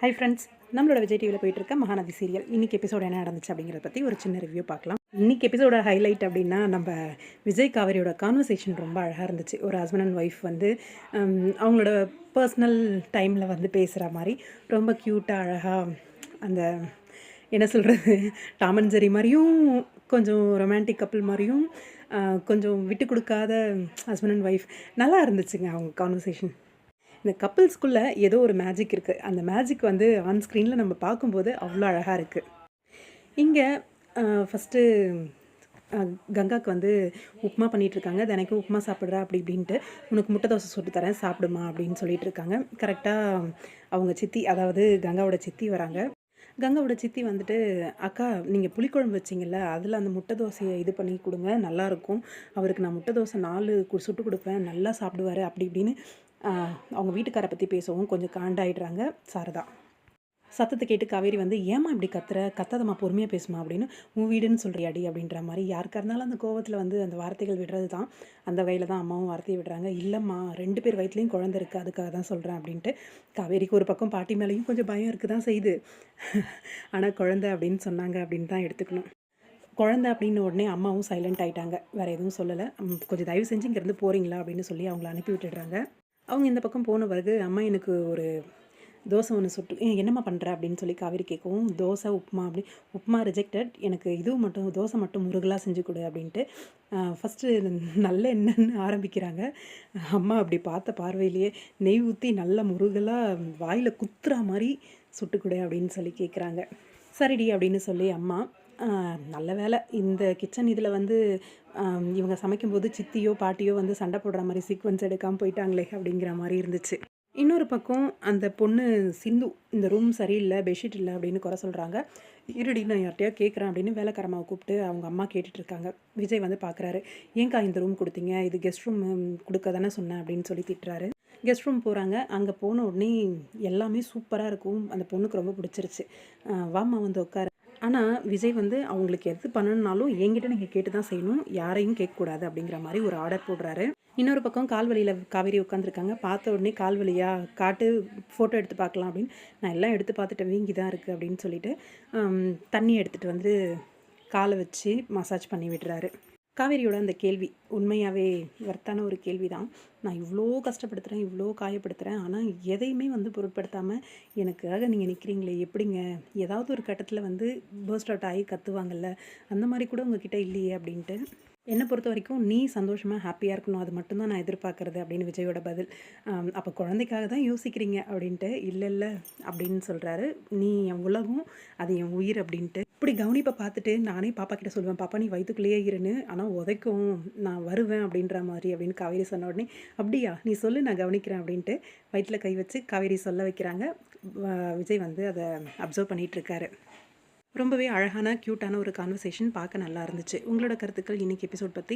Hi friends நம்மளோட விஜய் டிவியில் போயிட்டு இருக்க மகாநதி சீரியல் இன்னைக்கு எபிசோட் என்ன நடந்துச்சு அப்படிங்கிறத பற்றி ஒரு சின்ன ரிவ்யூ பார்க்கலாம். இன்னைக்கு எபிசோட ஹைலைட் அப்படின்னா நம்ம விஜய் காவேரியோட கான்வர்சேஷன் ரொம்ப அழகாக இருந்துச்சு. ஒரு ஹஸ்பண்ட் அண்ட் ஒய்ஃப் வந்து அவங்களோட பர்சனல் டைமில் வந்து பேசுகிற மாதிரி ரொம்ப க்யூட்டாக அழகாக அந்த என்ன சொல்கிறது டாமன் ஜெரி மாதிரியும் கொஞ்சம் ரொமான்டிக் கப்பிள் மாதிரியும் கொஞ்சம் விட்டு கொடுக்காத ஹஸ்பண்ட் அண்ட் ஒய்ஃப் நல்லா இருந்துச்சுங்க அவங்க கான்வர்சேஷன் இந்த கப்பிள்ஸ்குள்ளே ஏதோ ஒரு மேஜிக் இருக்குது அந்த மேஜிக் வந்து ஆன் ஸ்க்ரீனில் நம்ம பார்க்கும்போது அவ்வளோ அழகாக இருக்குது இங்கே ஃபஸ்ட்டு கங்காக்கு வந்து உப்புமா பண்ணிகிட்ருக்காங்க இருக்காங்க தினைக்கும் உப்புமா சாப்பிட்றா அப்படி இப்படின்ட்டு. உனக்கு முட்டை தோசை சுட்டு தரேன் சாப்பிடுமா அப்படின்னு சொல்லிகிட்ருக்காங்க கரெக்டாக அவங்க சித்தி அதாவது கங்காவோட சித்தி வராங்க. கங்காவோட சித்தி வந்துட்டு அக்கா நீங்கள் புளிக்குழம்பு வச்சிங்கல்ல அதில் அந்த முட்டை தோசையை இது பண்ணி கொடுங்க நல்லாயிருக்கும் அவருக்கு நான் முட்டை தோசை நாலு கு- சுட்டு கொடுப்பேன் நல்லா சாப்பிடுவாரு. அப்படி இப்படின்னு அவங்க வீட்டுக்காரை பற்றி பேசவும் கொஞ்சம் காண்டாயிடுறாங்க சாரதா. சத்தத்தை கேட்டு காவேரி வந்து ஏமா இப்படி கத்துற? கத்தாதம்மா பொறுமையாக பேசுமா அப்படின்னு உன் வீடுன்னு சொல்கிறியாடி அப்படின்ற மாதிரி யாருக்கா இருந்தாலும் அந்த கோவத்தில் வந்து அந்த வார்த்தைகள் விடுறது தான். அந்த வகையில் தான் அம்மாவும் வார்த்தையை விடுறாங்க. இல்லைம்மா ரெண்டு பேர் வயிற்றுலையும் குழந்தை இருக்குது அதுக்காக தான் சொல்கிறேன் அப்படின்ட்டு காவேரிக்கு ஒரு பக்கம் பாட்டி மேலேயும் கொஞ்சம் பயம் இருக்குது தான் செய்யுது. ஆனால் குழந்தை அப்படின்னு சொன்னாங்க அப்படின்னு தான் எடுத்துக்கணும். குழந்தை அப்படின்னு உடனே அம்மாவும் சைலண்ட் ஆகிட்டாங்க வேறு எதுவும் சொல்லலை. கொஞ்சம் தயவு செஞ்சு இங்கேருந்து போகிறீங்களா அப்படின்னு சொல்லி அவங்கள அனுப்பி விட்டுடுறாங்க. அவங்க இந்த பக்கம் போன பிறகு அம்மா எனக்கு ஒரு தோசை ஒன்று சுட்டு என்னம்மா பண்ணுற அப்படின்னு சொல்லி காவேரி கேட்கவும் தோசை உப்புமா அப்படி உப்புமா ரிஜெக்டட் எனக்கு இதுவும் மட்டும் தோசை மட்டும் முருகலாக செஞ்சு கொடு அப்படின்ட்டு ஃபஸ்ட்டு நல்ல என்னன்னு ஆரம்பிக்கிறாங்க. அம்மா அப்படி பார்த்த பார்வையிலேயே நெய் ஊற்றி நல்ல முருகலாக வாயில் குத்துற மாதிரி சுட்டு கொடு அப்படின்னு சொல்லி கேட்குறாங்க. சரிடி அப்படின்னு சொல்லி அம்மா நல்ல வேலை. இந்த கிச்சன் இதில் வந்து இவங்க சமைக்கும்போது சித்தியோ பாட்டியோ வந்து சண்டை போடுற மாதிரி சீக்வன்ஸ் எடுக்காமல் போயிட்டாங்களே அப்படிங்கிற மாதிரி இருந்துச்சு. இன்னொரு பக்கம் அந்த பொண்ணு சிந்து இந்த ரூம் சரியில்லை பெட்ஷீட் இல்லை அப்படின்னு குறை சொல்கிறாங்க இருடி நான் யார்ட்டையோ கேட்குறேன் அப்படின்னு வேலைக்காரம்மாவை கூப்பிட்டு அவங்க அம்மா கேட்டுட்ருக்காங்க விஜய் வந்து பார்க்குறாரு ஏன்க்கா இந்த ரூம் கொடுத்தீங்க? இது கெஸ்ட் ரூம் கொடுக்க தானே சொன்னேன் அப்படின்னு சொல்லி திட்டுறாரு. கெஸ்ட் ரூம் போகிறாங்க அங்கே போன உடனே எல்லாமே சூப்பராக இருக்கும். அந்த பொண்ணுக்கு ரொம்ப பிடிச்சிருச்சு. வாமா வாம்மா வந்து உட்காரு. ஆனால் விஜய் வந்து அவங்களுக்கு எது பண்ணணும்னாலும் என்கிட்ட நீங்கள் கேட்டு தான் செய்யணும். யாரையும் கேட்கக்கூடாது அப்படிங்கிற மாதிரி ஒரு ஆர்டர் போடுறாரு. இன்னொரு பக்கம் கால்வழியில் காவேரி உட்காந்துருக்காங்க பார்த்த உடனே கால்வலியா காட்டு ஃபோட்டோ எடுத்து பார்க்கலாம் அப்படின்னு. நான் எல்லாம் எடுத்து பார்த்துட்டேன். வீங்கி தான் இருக்குது அப்படின்னு சொல்லிட்டு தண்ணி எடுத்துகிட்டு வந்து காலை வச்சு மசாஜ் பண்ணி விடுறாரு. காவேரியோட அந்த கேள்வி உண்மையாகவே வர்த்தான ஒரு கேள்வி தான் நான் இவ்வளோ கஷ்டப்படுத்துகிறேன் இவ்வளோ காயப்படுத்துகிறேன் ஆனால் எதையுமே வந்து பொருட்படுத்தாமல் எனக்காக நீங்கள் நிற்கிறீங்களே எப்படிங்க? ஏதாவது ஒரு கட்டத்தில் வந்து பர்ஸ்ட் அவுட் ஆகி கத்துவாங்கல்ல? அந்த மாதிரி கூட உங்ககிட்ட இல்லையே அப்படின்ட்டு என்னை பொறுத்த வரைக்கும் நீ சந்தோஷமாக ஹாப்பியாக இருக்கணும். அது மட்டும்தான் நான் எதிர்பார்க்குறது அப்படின்னு விஜயோட பதில். அப்போ குழந்தைக்காக தான் யோசிக்கிறீங்க அப்படின்ட்டு இல்லை இல்லை அப்படின்னு சொல்கிறாரு நீ என் உலகம் அது என் உயிர் அப்படின்ட்டு. இப்படி கவனிப்பை பார்த்துட்டு நானே பாப்பா கிட்ட சொல்லுவேன் பாப்பா நீ வயிற்றுக்குள்ளேயே இருன்னு ஆனால் உதைக்கும் நான் வருவேன் அப்படின்ற மாதிரி அப்படின்னு காவேரி சொன்ன உடனே அப்படியா நீ சொல்லு நான் கவனிக்கிறேன் அப்படின்ட்டு வயிற்றில் கை வச்சு காவேரி சொல்ல வைக்கிறாங்க. விஜய் வந்து அதை அப்சர்வ் பண்ணிகிட்ருக்காரு இருக்காரு. ரொம்பவே அழகான க்யூட்டான ஒரு கான்வர்சேஷன் பார்க்க நல்லா இருந்துச்சு. உங்களோட கருத்துக்கள் இன்னைக்கு எபிசோட் பற்றி